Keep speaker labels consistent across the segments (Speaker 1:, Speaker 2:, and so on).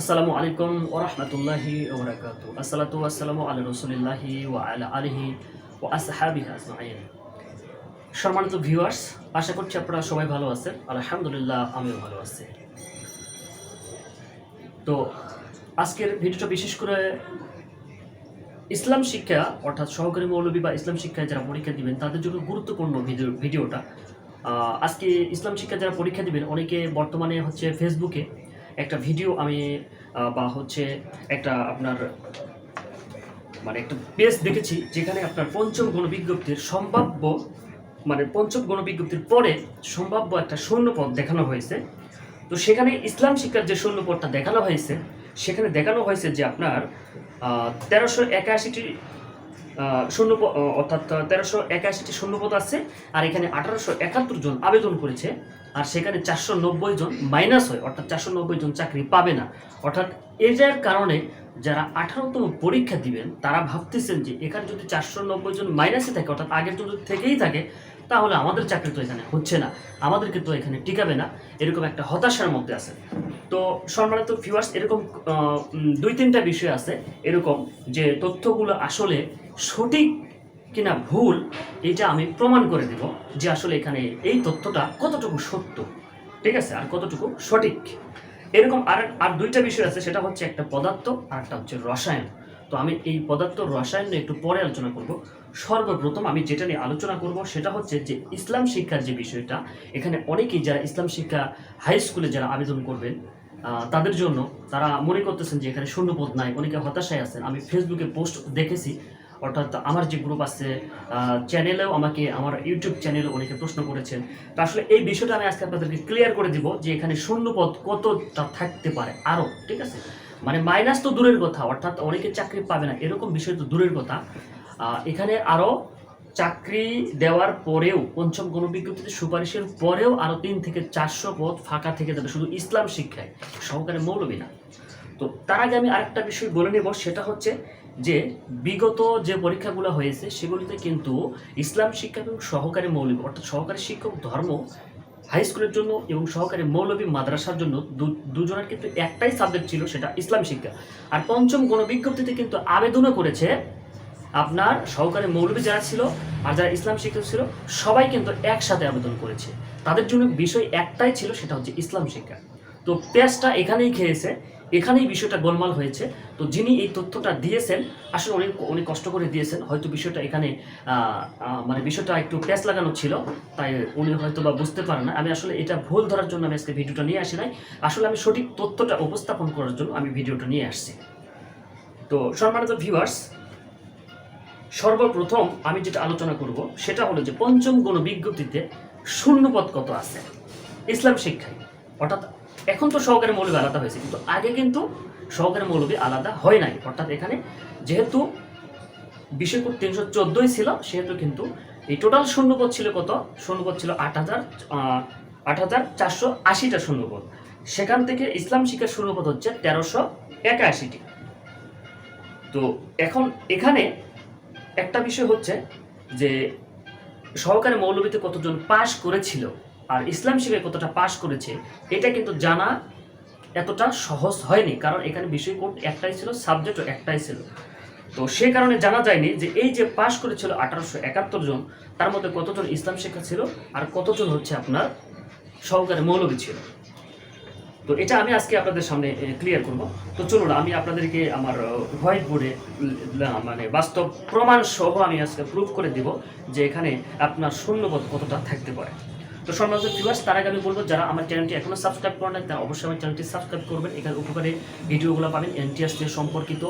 Speaker 1: আসসালামু আলাইকুম ও রহমতুল্লাহি ওবরাকাতু আসসালাতু আসসালামু আলা রসুলিল্লাহি ওয়া আলা আলিহি ও আসহাবিহি আজমাইন। সম্মানিত ভিউয়ার্স, আশা করছি আপনারা সবাই ভালো আছেন। আলহামদুলিল্লাহ, আমিও ভালো আছি। তো, আজকের ভিডিওটা বিশেষ করে ইসলাম শিক্ষা, অর্থাৎ সহকারী মৌলবী বা ইসলাম শিক্ষায় যারা পরীক্ষা দিবেন, তাদের জন্য গুরুত্বপূর্ণ ভিডিও, ভিডিওটা। আজকে ইসলাম শিক্ষা যারা পরীক্ষা দিবেন, অনেকে বর্তমানে হচ্ছে ফেসবুকে একটা ভিডিও আমি বা হচ্ছে একটা আপনার মানে একটা পেজ দেখেছি যেখানে আপনার পঞ্চম গণবিজ্ঞপ্তির সম্ভাব্য মানে পঞ্চম গণবিজ্ঞপ্তির পরে সম্ভাব্য একটা শূন্যপদ দেখানো হয়েছে। তো সেখানে ইসলাম শিক্ষার যে শূন্যপদটা দেখানো হয়েছে, সেখানে দেখানো হয়েছে যে আপনার তেরোশো একাশিটি শূন্য অর্থাৎ তেরোশো একাশিটি শূন্যপদ আছে, আর এখানে আঠারোশো একাত্তর জন আবেদন করেছে, আর সেখানে চারশো নব্বই জন মাইনাস হয়, অর্থাৎ চারশো নব্বই জন চাকরি পাবে না। অর্থাৎ এটার কারণে যারা আঠারোতম পরীক্ষা দিবেন, তারা ভাবতেছেন যে এখানে যদি চারশো নব্বই জন মাইনাসে থাকে, অর্থাৎ আগের যদি থেকেই থাকে, তাহলে আমাদের চাকরি তো এখানে হচ্ছে না, আমাদেরকে তো এখানে টিকাবে না, এরকম একটা হতাশার মধ্যে আছে। তো সম্মানিত ভিউয়ার্স এরকম দুই তিনটা বিষয় আছে, এরকম যে তথ্যগুলো আসলে সঠিক কিনা ভুল, এটা আমি প্রমাণ করে দিব যে আসলে এখানে এই তথ্যটা কতটুকু সত্য। ঠিক আছে? আর কতটুকু সঠিক? এরকম আর আর দুইটা বিষয় আছে, সেটা হচ্ছে একটা পদার্থ আর একটা হচ্ছে রসায়ন। তো আমি এই পদার্থ, রসায়ন নিয়ে একটু পরে আলোচনা করব। সর্বপ্রথম আমি যেটা নিয়ে আলোচনা করব, সেটা হচ্ছে যে ইসলাম শিক্ষার যে বিষয়টা, এখানে অনেকেই যারা ইসলাম শিক্ষা হাই স্কুলে যারা আবেদন করবেন তাদের জন্য তারা মনে করতেছেন যে এখানে শূন্যপদ নাই, অনেকে হতাশায় আছেন। আমি ফেসবুকে পোস্ট দেখেছি অর্থাৎ আমার যে গ্রুপ আছে চ্যানেলেও আমাকে, আমার ইউটিউব চ্যানেলে অনেকে প্রশ্ন করেছেন। তো আসলে এই বিষয়টা আমি আজকে আপনাদেরকে ক্লিয়ার করে দিব যে এখানে শূন্যপদ কতটা থাকতে পারে আরও ঠিক আছে? মানে মাইনাস তো দূরের কথা, অর্থাৎ অনেকে চাকরি পাবে না, এরকম বিষয় তো দূরের কথা। এখানে আরও চাকরি দেওয়ার পরেও, পঞ্চম গণবিজ্ঞপ্তিতে সুপারিশের পরেও আরও তিন থেকে চারশো পদ ফাঁকা থেকে যাবে শুধু ইসলাম শিক্ষায়, সহকারে মৌলবী না। তো তার আগে আমি আরেকটা বিষয় বলে নেব, সেটা হচ্ছে যে বিগত যে পরীক্ষাগুলো হয়েছে, সেগুলিতে কিন্তু ইসলাম শিক্ষা এবং সহকারী মৌলবী, অর্থাৎ সহকারী শিক্ষক ধর্ম হাই স্কুলের জন্য এবং সহকারী মৌলবী মাদ্রাসার জন্য দুজনের কিন্তু একটাই সাবজেক্ট ছিল, সেটা ইসলাম শিক্ষা। আর পঞ্চম গণবিজ্ঞপ্তিতে কিন্তু আবেদনও করেছে আপনার সহকারী মৌলবী যারা ছিল আর যারা ইসলাম শিক্ষক ছিল, সবাই কিন্তু একসাথে আবেদন করেছে। তাদের জন্য বিষয় একটাই ছিল, সেটা হচ্ছে ইসলাম শিক্ষা। তো পেঁয়াজটা এখানেই খেয়েছে। এখানেই বিষয়টা গোলমাল হয়েছে। তো যিনি এই তথ্যটা দিয়েছেন, আসলে অনেক অনেক কষ্ট করে দিয়েছেন। হয়তো বিষয়টা এখানে মানে বিষয়টা একটু প্যাঁচ লাগানো ছিল, তাই উনি হয়তো বা বুঝতে পারেন না। আমি আসলে এটা ভুল ধরার জন্য আমি আজকে ভিডিওটা নিয়ে আসি নাই। আসলে আমি সঠিক তথ্যটা উপস্থাপন করার জন্য আমি ভিডিওটা নিয়ে আসছি। তো সম্মানিত ভিউয়ার্স সর্বপ্রথম আমি যেটা আলোচনা করব, সেটা হলো যে পঞ্চম গণ বিজ্ঞপ্তিতে শূন্যপদ কত আছে? ইসলাম শিক্ষায়। অর্থাৎ এখন তো সহকারী মৌলবি আলাদা হয়েছে, কিন্তু আগে কিন্তু সহকারী মৌলবি আলাদা হয় নাই। অর্থাৎ এখানে যেহেতু বিষয়কোড তিনশো চোদ্দোই ছিল, সেহেতু কিন্তু এই টোটাল শূন্যপদ ছিল কত? শূন্যপদ ছিল আট হাজার আট হাজার চারশো আশিটা শূন্যপদ। সেখান থেকে ইসলাম শিক্ষার শূন্যপদ হচ্ছে তেরোশো একাশিটি। তো এখন এখানে একটা বিষয় হচ্ছে যে সহকারী মৌলবীতে কতজন পাশ করেছিল? আর ইসলাম শিক্ষায় কতটা পাশ করেছে, এটা কিন্তু জানা এতটা সহজ হয়নি, কারণ এখানে বিষয় কোড একটাই ছিল সাবজেক্টও একটাই ছিল। তো সে কারণে জানা যায়নি যে এই যে পাশ করেছিল আঠারোশো একাত্তর জন, তার মধ্যে কতজন ইসলাম শিক্ষা ছিল আর কতজন হচ্ছে আপনার সহকারী মৌলবী ছিল। তো এটা আমি আজকে আপনাদের সামনে ক্লিয়ার করব। তো চলুন, আমি আপনাদেরকে আমার হোয়াইট বোর্ডে মানে বাস্তব প্রমাণ সহ আমি আজকে প্রুফ করে দিব যে এখানে আপনার শূন্যবোধ কতটা থাকতে পারে। তো সম্মানিত ভিউয়ার্স তার আগে আমি বলব, যারা আমার চ্যানেলটি এখনও সাবস্ক্রাইব করেন নাই, তারা অবশ্যই আমার চ্যানেলটি সাবস্ক্রাইব করবেন। এখানে উপকারে ভিডিওগুলো পাবেন। এনটিএস দিয়ে সম্পর্কিত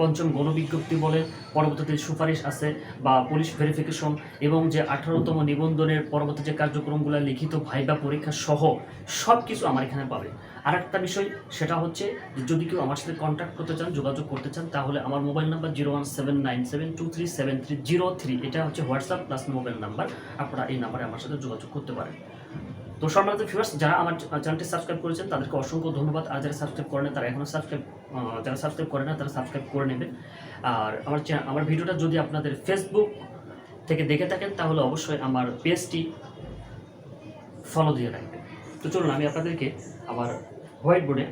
Speaker 1: পঞ্চম গণবিজ্ঞপ্তি বলে পরবর্তীতে সুপারিশ আছে বা পুলিশ ভেরিফিকেশন এবং যে আঠারোতম নিবন্ধনের পরবর্তী যে কার্যক্রমগুলো লিখিত ভাইবা পরীক্ষা সহ সব কিছু আমার এখানে পাবেন। আর একটা বিষয়, সেটা হচ্ছে যদি কেউ আমার সাথে কন্ট্যাক্ট করতে চান, যোগাযোগ করতে চান, তাহলে আমার mobile number zero one seven nine seven two three seven three zero three এটা হচ্ছে হোয়াটসঅ্যাপ প্লাস মোবাইল নাম্বার আপনারা এই নাম্বারে আমার সাথে যোগাযোগ করতে পারেন। তো সম্মানিত ভিউয়ার্স যারা আমার চ্যানেলটি সাবস্ক্রাইব করেছেন, তাদেরকে অসংখ্য ধন্যবাদ। আর যারা সাবস্ক্রাইব করেন তারা এখনও সাবস্ক্রাইব যারা সাবস্ক্রাইব করে না, তারা সাবস্ক্রাইব করে নেবেন। আর আমার আমার ভিডিওটা যদি আপনাদের ফেসবুক থেকে দেখে থাকেন, তাহলে অবশ্যই আমার পেজটি ফলো দিয়ে রাখবেন। তো চলুন, আমি আপনাদেরকে আমার হোয়াইট বোর্ডে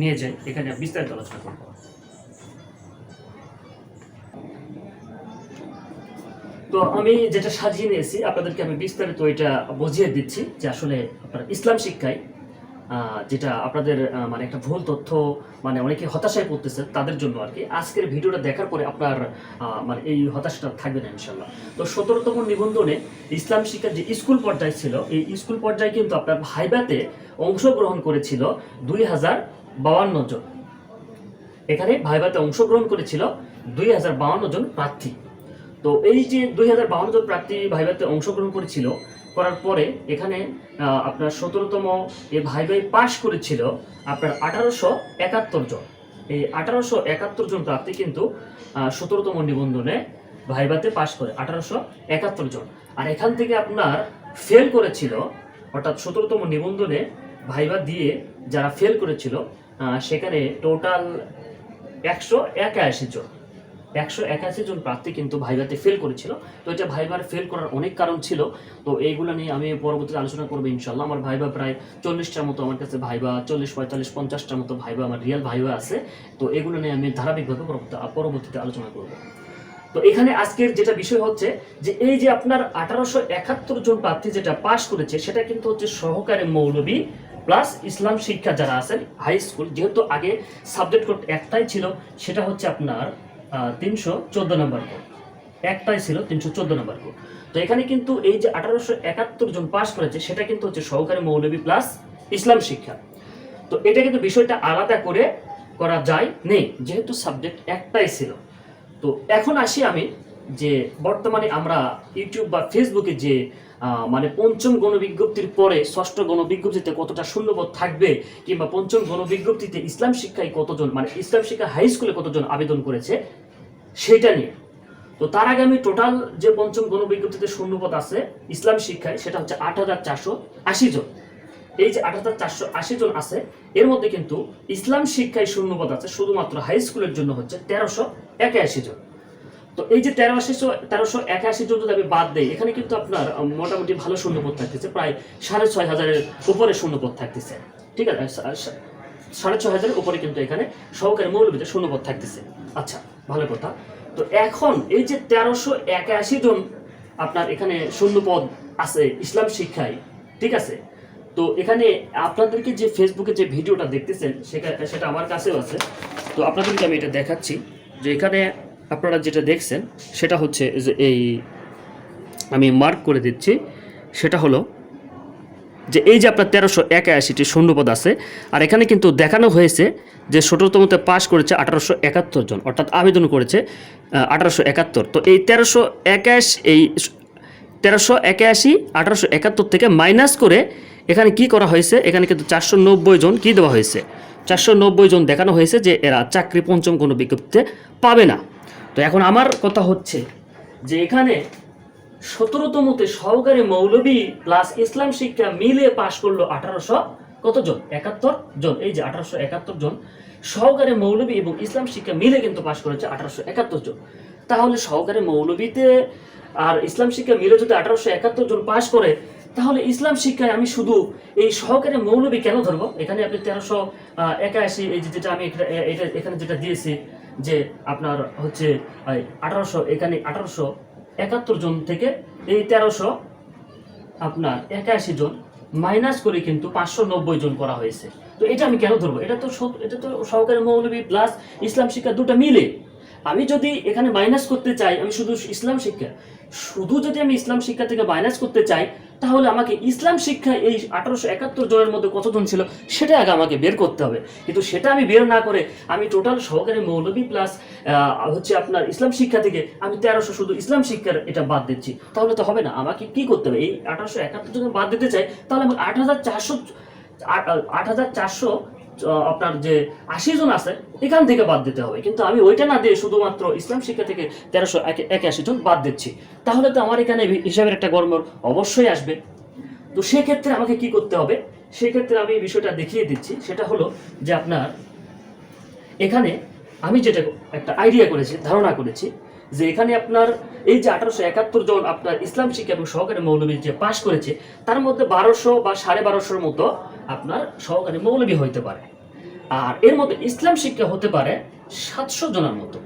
Speaker 1: নিয়ে যাই, এখানে বিস্তারিত আলোচনা করব। তো আমি যেটা সাজিয়ে নিয়েছি, আপনাদেরকে আমি বিস্তারিত এটা বুঝিয়ে দিচ্ছি যে আসলে আপনার ইসলাম শিক্ষায় যেটা আপনাদের মানে একটা ভুল তথ্য মানে অনেকে হতাশায় পড়তেছে তাদের জন্য আর কি। আজকের ভিডিওটা দেখার পরে আপনার মানে এই হতাশাটা থাকবে না ইনশাল্লাহ তো সতেরোতম নিবন্ধনে ইসলাম শিক্ষার যে স্কুল পর্যায়ে ছিল, এই স্কুল পর্যায়ে কিন্তু আপনার ভাইবাতে অংশগ্রহণ করেছিল দুই হাজার বাউান্ন জন। এখানে ভাইবাতে অংশগ্রহণ করেছিল দুই হাজার বাউান্ন জন প্রার্থী। তো এই যে দুই হাজার বাউন্ন জন প্রার্থী ভাইভাতে অংশগ্রহণ করেছিল করার পরে এখানে আপনার সতেরোতম এ ভাই ভাই পাশ করেছিল আপনার আঠারোশো একাত্তর জন। এই আঠারোশো একাত্তর জন প্রার্থী কিন্তু সতেরোতম নিবন্ধনে ভাইভাতে পাশ করে, আঠারোশো একাত্তর জন। আর এখান থেকে আপনার ফেল করেছিল, অর্থাৎ সতেরোতম নিবন্ধনে ভাইবা দিয়ে যারা ফেল করেছিল সেখানে টোটাল একশো একাশি জন। একশো একাশি জন প্রার্থী কিন্তু ভাইভাতে ফেল করেছিল। তো এটা ভাইবার ফেল করার অনেক কারণ ছিল। তো এইগুলো নিয়ে আমি পরবর্তীতে আলোচনা করব ইনশাল্লাহ আমার ভাইবা প্রায় চল্লিশটার মতো আমার কাছে ভাইবা চল্লিশ পঁয়তাল্লিশ, পঞ্চাশটার মতো ভাইবা আমার রিয়েল ভাইবা আছে। তো এগুলো নিয়ে আমি ধারাবাহিকভাবে পরবর্তী- পরবর্তীতে আলোচনা করব। তো এখানে আজকের যেটা বিষয় হচ্ছে যে, এই যে আপনার আঠারোশো একাত্তর জন প্রার্থী যেটা পাশ করেছে, সেটা কিন্তু হচ্ছে সহকারী মৌলবী প্লাস ইসলাম শিক্ষা যারা আছেন হাই স্কুল যেহেতু আগে সাবজেক্ট কোড একটাই ছিল, সেটা হচ্ছে আপনার তিনশো চোদ্দ নম্বর কোড। একটাই ছিল তিনশো চোদ্দ নম্বর কোড। তো এখানে কিন্তু এই যে আঠারোশো একাত্তর জন পাস করেছে, সেটা কিন্তু হচ্ছে সহকারী মৌলবী প্লাস ইসলাম শিক্ষা। তো এটা কিন্তু বিষয়টা আলাদা করে করা যায় নেই, যেহেতু সাবজেক্ট একটাই ছিল। তো এখন আসি আমি যে বর্তমানে আমরা ইউটিউব বা ফেসবুকে যে মানে পঞ্চম গণবিজ্ঞপ্তির পরে ষষ্ঠ গণবিজ্ঞপ্তিতে কতটা শূন্যপদ থাকবে কিংবা পঞ্চম গণবিজ্ঞপ্তিতে ইসলাম শিক্ষায় কতজন মানে ইসলাম শিক্ষা হাই স্কুলে কতজন আবেদন করেছে, সেটা নিয়ে। তো তার আগে আমি টোটাল যে পঞ্চম গণবিজ্ঞপ্তিতে শূন্যপদ আছে ইসলাম শিক্ষায়, সেটা হচ্ছে আট হাজার চারশো আশি জন। এই যে আট হাজার চারশো আশি জন আছে, এর মধ্যে কিন্তু ইসলাম শিক্ষায় শূন্যপদ আছে, শুধুমাত্র হাই স্কুলের জন্য হচ্ছে তেরোশো একাশি জন। তো এই যে তেরোশো তেরোশো একাশি জন যদি আমি বাদ দেই, এখানে কিন্তু আপনার মোটামুটি ভালো শূন্যপদ থাকতেছে, প্রায় সাড়ে ছয় হাজারের উপরে শূন্যপদ থাকতেছে। ঠিক আছে? সাড়ে ছয় হাজারের উপরে কিন্তু এখানে সহকারী মৌলবীতে শূন্যপদ থাকতেছে। আচ্ছা ভালো কথা। তো এখন এই যে তেরোশো একাশি জন আপনার এখানে শূন্যপদ আছে ইসলাম শিক্ষায়, ঠিক আছে? তো এখানে আপনাদেরকে যে ফেসবুকে যে ভিডিওটা দেখতেছেন সেটা সেটা আমার কাছেও আছে। তো আপনাদেরকে আমি এটা দেখাচ্ছি যে এখানে আপনারা যেটা দেখছেন, সেটা হচ্ছে যে এই আমি মার্ক করে দিচ্ছি, সেটা হলো যে এই যে আপনার তেরোশো একাশিটি শূন্যপদ আছে, আর এখানে কিন্তু দেখানো হয়েছে যে সতেরোতমতে পাশ করেছে আঠারোশো একাত্তর জন, অর্থাৎ আবেদন করেছে আঠারোশো একাত্তর। তো এই তেরোশো একাশ, এই তেরোশো একাশি, আঠারোশো একাত্তর থেকে মাইনাস করে এখানে কি করা হয়েছে, এখানে কিন্তু চারশো নব্বই জন কি দেওয়া হয়েছে? চারশো নব্বই জন দেখানো হয়েছে যে এরা চাকরি পঞ্চম কোনো বিজ্ঞপ্তিতে পাবে না। তো এখন আমার কথা হচ্ছে যে এখানে সতেরোতমতে সহকারী মৌলবী প্লাস ইসলাম শিক্ষা মিলে পাশ করল আঠারোশো কতজন একাত্তর জন। এই যে আঠারোশো একাত্তর জন সহকারী মৌলবী এবং ইসলাম শিক্ষা মিলে কিন্তু পাশ করেছে আঠারোশো একাত্তর জন। তাহলে সহকারী মৌলবীতে আর ইসলাম শিক্ষা মিলে যদি আঠারোশো একাত্তর জন পাশ করে, তাহলে ইসলাম শিক্ষায় আমি শুধু এই সহকারী মৌলবী কেন ধরবো? এখানে আপনি তেরোশো একাশি, এই যেটা আমি এটা এখানে যেটা দিয়েছি যে আপনার হচ্ছে আঠারোশো এখানে আঠারোশো একাত্তর জন থেকে এই তেরোশো আপনার একাশি জন মাইনাস করে কিন্তু পাঁচশো নব্বই জন করা হয়েছে। তো এটা আমি কেন ধরবো? এটা তো এটা তো সহকারী মৌলবী প্লাস ইসলাম শিক্ষা দুটা মিলে। আমি যদি এখানে মাইনাস করতে চাই, আমি শুধু ইসলাম শিক্ষা। শুধু যদি আমি ইসলাম শিক্ষা থেকে মাইনাস করতে চাই, তাহলে আমাকে ইসলাম শিক্ষা এই আঠারোশো একাত্তর জনের মধ্যে কতজন ছিল, সেটা আগে আমাকে বের করতে হবে। কিন্তু সেটা আমি বের না করে আমি টোটাল সহকারী মৌলবী প্লাস হচ্ছে আপনার ইসলাম শিক্ষা থেকে আমি তেরোশো শুধু ইসলাম শিক্ষার এটা বাদ দিচ্ছি। তাহলে তো হবে না, আমাকে কি করতে হবে? এই আঠারোশো একাত্তর জন বাদ দিতে চাই, তাহলে আমাকে আট হাজার চারশো আট হাজার চারশো আপনার যে আশি জন আছে, এখান থেকে বাদ দিতে হবে। কিন্তু আমি ওইটা না দিয়ে শুধুমাত্র ইসলাম শিক্ষা থেকে তেরোশো একাশি জন বাদ দিচ্ছি। তাহলে তো আমার এখানে হিসাবের একটা গরম অবশ্যই আসবে। তো সেক্ষেত্রে আমাকে কি করতে হবে? সেক্ষেত্রে আমি বিষয়টা দেখিয়ে দিচ্ছি। সেটা হলো যে আপনার এখানে আমি যেটা একটা আইডিয়া করেছি, ধারণা করেছি যে এখানে আপনার এই যে আঠারোশো একাত্তর জন আপনার ইসলাম শিক্ষা এবং সহকারী মৌলবী যে পাশ করেছে, তার মধ্যে বারোশো বা সাড়ে বারোশোর মতো আপনার সহকারী মৌলবী হইতে পারে। আর এর মধ্যে ইসলাম শিক্ষা হতে পারে সাতশো জনের মতো।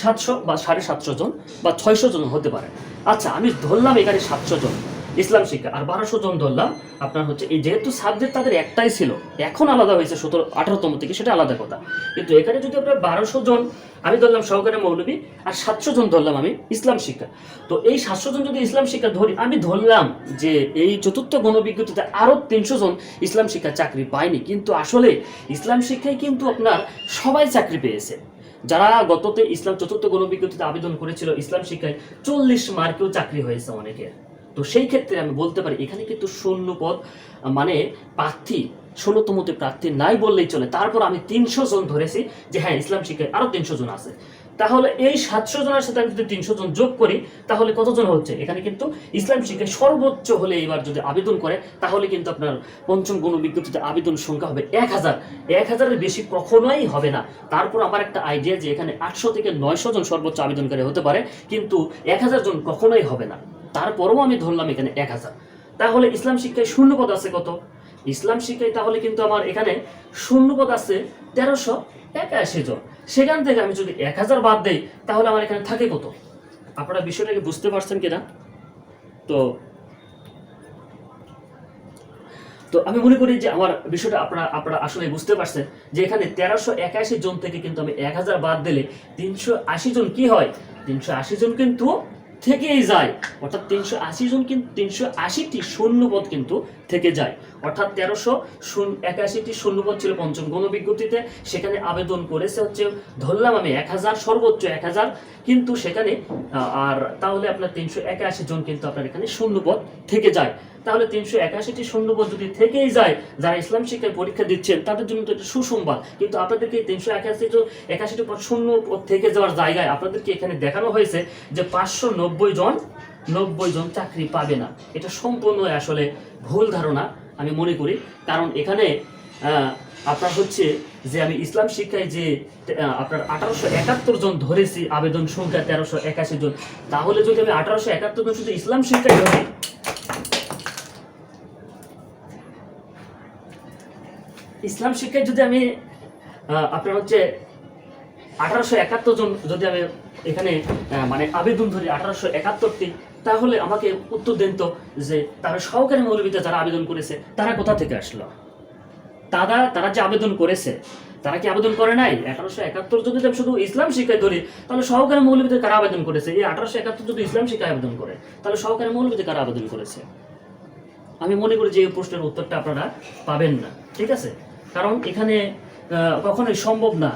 Speaker 1: সাতশো বা সাড়ে সাতশো জন বা ছয়শো জন হতে পারে। আচ্ছা আমি ধরলাম এখানে সাতশো জন। ইসলাম শিক্ষা। আর বারোশো জন ধরলাম, আপনার হচ্ছে এই যেহেতু সাবজেক্ট তাদের একটাই ছিল, এখন আলাদা হয়েছে সতেরো, আঠারোতম থেকে, সেটা আলাদা কথা। কিন্তু এখানে যদি আপনার বারোশো জন, আমি ধরলাম সহকারী মৌলবী, আর সাতশো জন ধরলাম আমি ইসলাম শিক্ষা। তো এই সাতশো জন যদি ইসলাম শিক্ষা ধরি, আমি ধরলাম যে এই চতুর্থ গণবিজ্ঞতিতে আরও তিনশো জন ইসলাম শিক্ষা চাকরি পায়নি। কিন্তু আসলে ইসলাম শিক্ষায় কিন্তু আপনার সবাই চাকরি পেয়েছে। যারা গততে ইসলাম চতুর্থ গণবিজ্ঞতিতে আবেদন করেছিল, ইসলাম শিক্ষায় চল্লিশ মার্কেও চাকরি হয়েছে অনেকের। তো সেই ক্ষেত্রে আমি বলতে পারি, এখানে কিন্তু শূন্য পদ মানে প্রার্থী ষোলোতমতে প্রার্থী নাই বললেই চলে। তারপর আমি তিনশো জন ধরেছি যে হ্যাঁ ইসলাম শিক্ষায় আরও তিনশো জন আছে। তাহলে এই সাতশো জনের সাথে আমি যদি তিনশো জন যোগ করি, তাহলে কতজন হচ্ছে? এখানে কিন্তু ইসলাম শিক্ষায় সর্বোচ্চ হলে এবার যদি আবেদন করে, তাহলে কিন্তু আপনার পঞ্চম গণ বিজ্ঞপ্তিতে আবেদন সংখ্যা হবে এক হাজার। এক হাজারের বেশি কখনোই হবে না। তারপর আমার একটা আইডিয়া যে এখানে আটশো থেকে নয়শো জন সর্বোচ্চ আবেদনকারী হতে পারে, কিন্তু এক হাজার জন কখনোই হবে না। তারপরেও আমি ধরলাম এখানে এক হাজার। তাহলে ইসলাম শিক্ষায় শূন্যপদ আছে কত? ইসলাম শিক্ষায় তাহলে কিন্তু আমার এখানে শূন্যপদ আছে তেরোশো একাশি জন। সেখান থেকে আমি যদি এক হাজার বাদ দেই, তাহলে আমার এখানে থাকে কত? আপনারা বিষয়টাকে বুঝতে পারছেন কিনা? তো তো আমি মনে করি যে আমার বিষয়টা আপনারা আপনারা আসলে বুঝতে পারছেন যে এখানে তেরোশো একাশি জন থেকে কিন্তু আমি এক হাজার বাদ দিলে তিনশো আশি জন কি হয়? তিনশো আশি জন কিন্তু থেকেই যায়। অর্থাৎ তিনশো আশি জন কিন্তু তিনশো আশিটি শূন্যপদ কিন্তু থেকে যায়। অর্থাৎ তেরোশো একাশিটি শূন্যপদ ছিল পঞ্চম গণবিজ্ঞপ্তিতে। সেখানে আবেদন করেছে হচ্ছে, ধরলাম আমি, এক হাজার, সর্বোচ্চ এক হাজার। কিন্তু সেখানে আর তাহলে আপনার তিনশো একাশি জন কিন্তু আপনার এখানে শূন্যপদ থেকে যায়। তাহলে তিনশো একাশিটি শূন্যপদ যদি থেকেই যায় যারা ইসলাম শিক্ষায় পরীক্ষা দিচ্ছেন, তাদের জন্য তো এটা সুসংবাদ। কিন্তু আপনাদেরকে তিনশো একাশি একাশিটি পদ শূন্য পদ থেকে যাওয়ার জায়গায় আপনাদেরকে এখানে দেখানো হয়েছে যে পাঁচশো নব্বই জন নব্বই জন চাকরি পাবে না। এটা সম্পূর্ণ আসলে ভুল ধারণা, আমি মনে করি। কারণ এখানে আপনার হচ্ছে যে আমি ইসলাম শিক্ষায় যে আপনার আঠারোশো একাত্তর জন ধরেছি আবেদন সংখ্যা তেরোশো একাশি জন। তাহলে যদি আমি আঠারোশো একাত্তর জন শুধু ইসলাম শিক্ষায় ধরি ইসলাম শিক্ষায় যদি আমি আপনার হচ্ছে আঠারোশো একাত্তর জন যদি আমি এখানে মানে আবেদন ধরি আঠারোশো একাত্তরটি, তাহলে আমাকে উত্তর দেন তো যে তারা সহকারী মৌলবীতে যারা আবেদন করেছে, তারা কোথা থেকে আসলো? তারা তারা যে আবেদন করেছে, তারা কি আবেদন করে নাই? আঠারোশো একাত্তর যদি আমি শুধু ইসলাম শিক্ষায় ধরি, তাহলে সহকারী মৌলবীতে কারা আবেদন করেছে? এই আঠারোশো একাত্তর যদি ইসলাম শিক্ষায় আবেদন করে, তাহলে সহকারী মৌলবীতে কারা আবেদন করেছে? আমি মনে করি যে এই প্রশ্নের উত্তরটা আপনারা পাবেন না। ঠিক আছে? কারণ এখানে কখনোই সম্ভব না।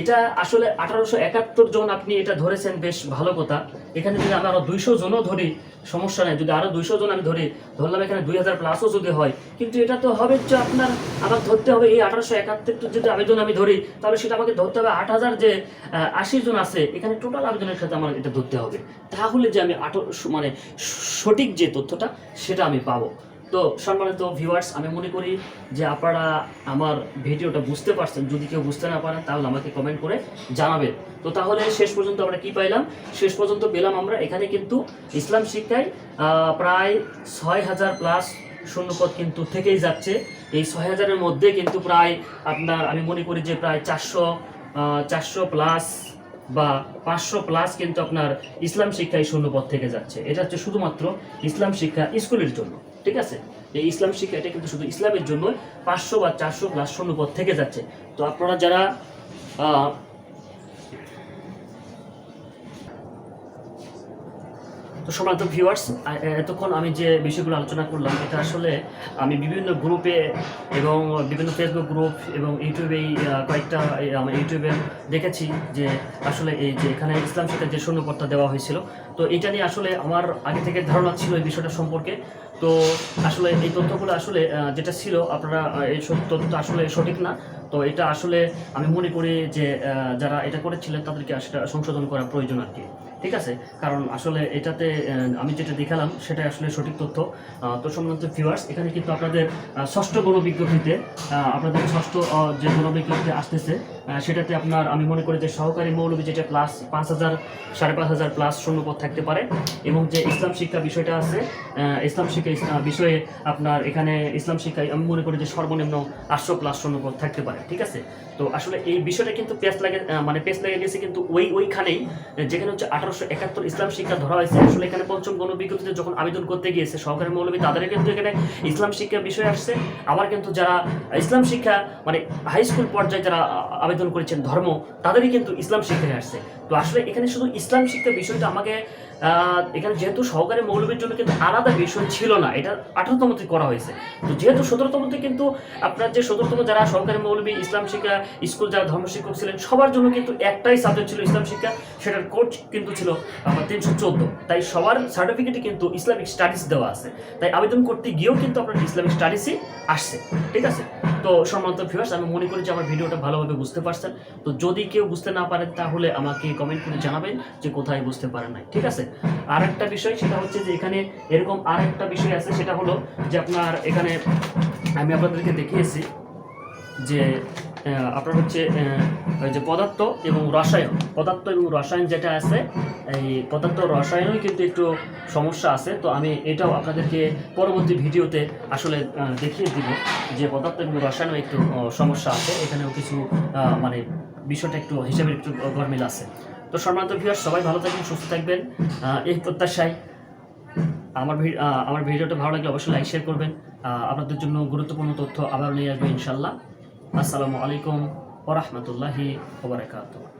Speaker 1: এটা আসলে আঠারোশো একাত্তর জন আপনি এটা ধরেছেন, বেশ ভালো কথা। এখানে যদি আমি আরও দুইশো জনও ধরি, সমস্যা নেই। যদি আরও দুইশো জন আমি ধরি, ধরলাম এখানে দুই হাজার প্লাসও যদি হয়। কিন্তু এটা তো হবে যে আপনার, আমার ধরতে হবে এই আঠারোশো একাত্তর যদি আবেদন আমি ধরি, তাহলে সেটা আমাকে ধরতে হবে আট হাজার যে আশি জন আছে, এখানে টোটাল আবেদনের সাথে আমার এটা ধরতে হবে। তাহলে যে আমি আঠারো মানে সঠিক যে তথ্যটা, সেটা আমি পাবো। তো সম্মানিত ভিউয়ার্স আমি মনে করি যে আপনারা আমার ভিডিওটা বুঝতে পারছেন। যদি কেউ বুঝতে না পারেন, তাহলে আমাকে কমেন্ট করে জানাবেন। তো তাহলে শেষ পর্যন্ত আমরা কি পাইলাম? শেষ পর্যন্ত পেলাম আমরা, এখানে কিন্তু ইসলাম শিক্ষায় প্রায় ছয় হাজার প্লাস শূন্যপদ কিন্তু থেকেই যাচ্ছে। এই ছয় হাজারের মধ্যে কিন্তু প্রায় আপনার, আমি মনে করি যে প্রায় চারশো চারশো প্লাস বা পাঁচশো প্লাস কিন্তু আপনার ইসলাম শিক্ষায় শূন্যপদ থেকে যাচ্ছে। এটা হচ্ছে শুধুমাত্র ইসলাম শিক্ষা স্কুলের জন্য। ঠিক আছে? এই ইসলাম শিক্ষা, এটা কিন্তু শুধু ইসলামের জন্য পাঁচশো বা চারশো প্লাস শূন্যপদ থেকে যাচ্ছে। তো আপনারা যারা তো সম্মানিত ভিউয়ার্স এতক্ষণ আমি যে বিষয়গুলো আলোচনা করলাম, এটা আসলে আমি বিভিন্ন গ্রুপে এবং বিভিন্ন ফেসবুক গ্রুপ এবং ইউটিউবেই কয়েকটা ইউটিউবে দেখেছি যে আসলে এই যে এখানে ইসলাম শিক্ষার যে শূন্যপত্তা দেওয়া হয়েছিল। তো এটা নিয়ে আসলে আমার আগে থেকে ধারণা ছিল এই বিষয়টা সম্পর্কে। তো আসলে এই তথ্যগুলো আসলে যেটা ছিল, আপনারা এই সব তথ্যটা আসলে সঠিক না। তো এটা আসলে আমি মনে করি যে যারা এটা করেছিলেন, তাদেরকে সেটা সংশোধন করা প্রয়োজন আর কি। ঠিক আছে? কারণ আসলে এটাতে আমি যেটা দেখালাম সেটা আসলে সঠিক তথ্য। তো সম্মানিত ভিউয়ার্স এখানে কিন্তু আপনাদের ষষ্ঠ গণবিজ্ঞপ্তিতে আপনাদের ষষ্ঠ যে গণবিজ্ঞপ্তি আসতেছে সেটাতে আপনার আমি মনে করি যে সহকারী মৌলবী যেটা প্লাস পাঁচ হাজার, সাড়ে পাঁচ হাজার প্লাস শূন্যপদ থাকতে পারে। এবং যে ইসলাম শিক্ষা বিষয়টা আছে ইসলাম শিক্ষা ইস- বিষয়ে আপনার এখানে ইসলাম শিক্ষায় আমি মনে করি যে সর্বনিম্ন আটশো প্লাস শূন্যপদ থাকতে পারে, ঠিক আছে? তো আসলে এই বিষয়টা কিন্তু পেস লাগে মানে পেস লেগে গেছে কিন্তু ওই ওইখানেই যেখানে হচ্ছে আঠারোশো একাত্তর ইসলাম শিক্ষা ধরা হয়েছে। আসলে এখানে পঞ্চম গণবিজ্ঞপ্তিতে যখন আবেদন করতে গিয়েছে, সহকারী মৌলবী তাদের কিন্তু এখানে ইসলাম শিক্ষা বিষয় আসছে। আবার কিন্তু যারা ইসলাম শিক্ষা মানে হাই স্কুল পর্যায়ে যারা আবেদন করেছেন ধর্ম, তাদেরই কিন্তু ইসলাম শিক্ষায় আসছে। তো আসলে এখানে শুধু ইসলাম শিক্ষা বিষয়টা আমাকে এখানে যেহেতু সহকারী মৌলবীর জন্য কিন্তু আলাদা বিষয় ছিল না, এটা আঠারোতমতে করা হয়েছে। তো যেহেতু সতেরোতমতে কিন্তু আপনার যে সতেরোতম যারা সহকারী মৌলবী, ইসলাম শিক্ষা স্কুল যারা ধর্ম শিক্ষক ছিলেন, সবার জন্য কিন্তু একটাই সাবজেক্ট ছিল ইসলাম শিক্ষা, সেটার কোর্স কিন্তু ছিল আপনার তিনশো চোদ্দ। তাই সবার সার্টিফিকেটে কিন্তু ইসলামিক স্টাডিজ দেওয়া আছে। তাই আবেদন করতে গিয়েও কিন্তু আপনার ইসলামিক স্টাডিজই আসছে, ঠিক আছে? তো সম্মানিত ভিউয়ার্স আমি মনে করি যে আমার ভিডিওটা ভালোভাবে বুঝতে পারছেন। তো যদি কেউ বুঝতে না পারেন, তাহলে আমাকে কমেন্ট করে জানাবেন যে কোথায় বুঝতে পারেন নাই, ঠিক আছে? আর একটা বিষয় সেটা হচ্ছে যে এখানে এরকম আর একটা বিষয় আছে, সেটা হলো যে আপনার এখানে আমি আপনাদেরকে দেখিয়েছি যে আপনার হচ্ছে যে পদার্থ এবং রসায়ন। পদার্থ এবং রসায়ন যেটা আছে, এই পদার্থ রসায়নও কিন্তু একটু সমস্যা আছে। তো আমি এটাও আপনাদেরকে পরবর্তী ভিডিওতে আসলে দেখিয়ে দিব যে পদার্থ এবং রসায়নও একটু সমস্যা আছে। এখানেও কিছু মানে বিষয়টা একটু হিসাবে একটু গরমিল আছে। তো সম্মানিত ভিউয়ার সবাই ভালো থাকবেন, সুস্থ থাকবেন। এই প্রত্যাশায় আমার আমার ভিডিওটা ভালো লাগলে অবশ্যই লাইক শেয়ার করবেন। আপনাদের জন্য গুরুত্বপূর্ণ তথ্য আবার নিয়ে আসবে ইনশাল্লাহ আসসালামু আলাইকুম ওরহমতুল্লাহি ওবরাকাতুহ